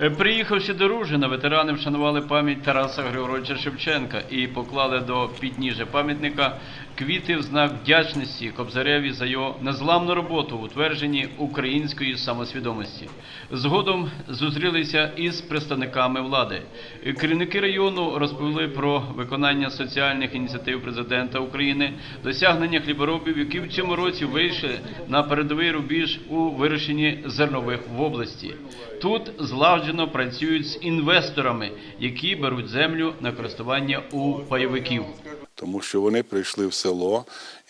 Е, Приїхавши до Ружина, ветерани вшанували пам'ять Тараса Григоровича Шевченка і поклали до підніжжя пам'ятника квіти в знак вдячності Кобзареві за його незламну роботу в утвердженні української самосвідомості. Згодом зустрілися із представниками влади. Керівники району розповіли про виконання соціальних ініціатив президента України, досягнення хліборобів, які в цьому році вийшли на передовий рубіж у вирощенні зернових в області. Тут злагоджено працюють з інвесторами, які беруть землю на користування у пайовиків. тому що вони прийшли в село,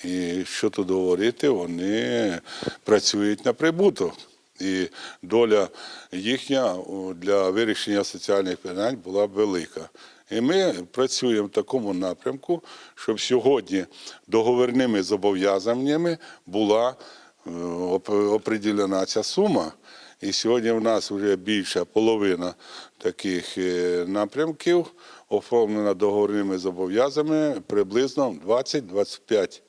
і що тут говорити, вони працюють на прибуток. І доля їхня для вирішення соціальних питань була велика. І ми працюємо в такому напрямку, щоб сьогодні договірними зобов'язаннями була е, оп- определена ця сума. І сьогодні в нас вже більша половина таких е, напрямків оформлена договорними зобов'язаннями приблизно 20-25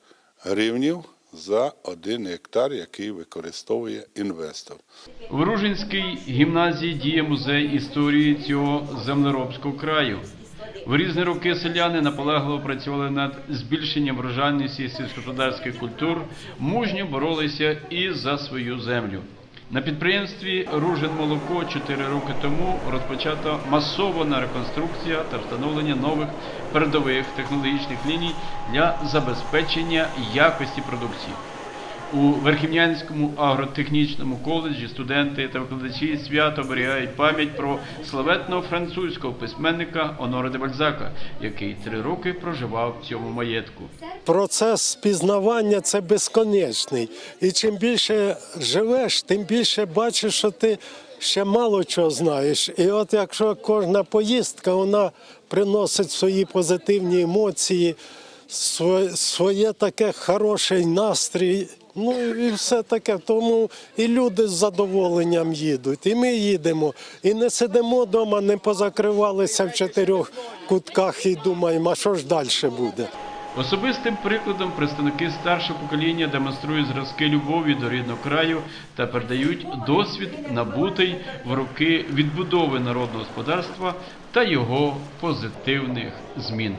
гривнів за один гектар, який використовує інвестор. В Ружинській гімназії діє музей історії цього землеробського краю. В різні роки селяни наполегливо працювали над збільшенням врожайності сільськогосподарських культур, мужньо боролися і за свою землю. На підприємстві Ружин молоко 4 роки тому розпочата масована реконструкція та встановлення нових передових технологічних ліній для забезпечення якості продукції. У Верхівнянському агротехнічному коледжі студенти та викладачі свято оберігають пам'ять про славетного французького письменника Онора де Бальзака, який три роки проживав в цьому маєтку. Процес пізнавання це безконечний. І чим більше живеш, тим більше бачиш, що ти ще мало чого знаєш. І от якщо кожна поїздка вона приносить свої позитивні емоції, своє, таке хороший настрій. Ну і все таке. Тому і люди з задоволенням їдуть, і ми їдемо. І не сидимо вдома, не позакривалися в чотирьох кутках і думаємо, а що ж далі буде. Особистим прикладом представники старшого покоління демонструють зразки любові до рідного краю та передають досвід, набутий в роки відбудови народного господарства та його позитивних змін.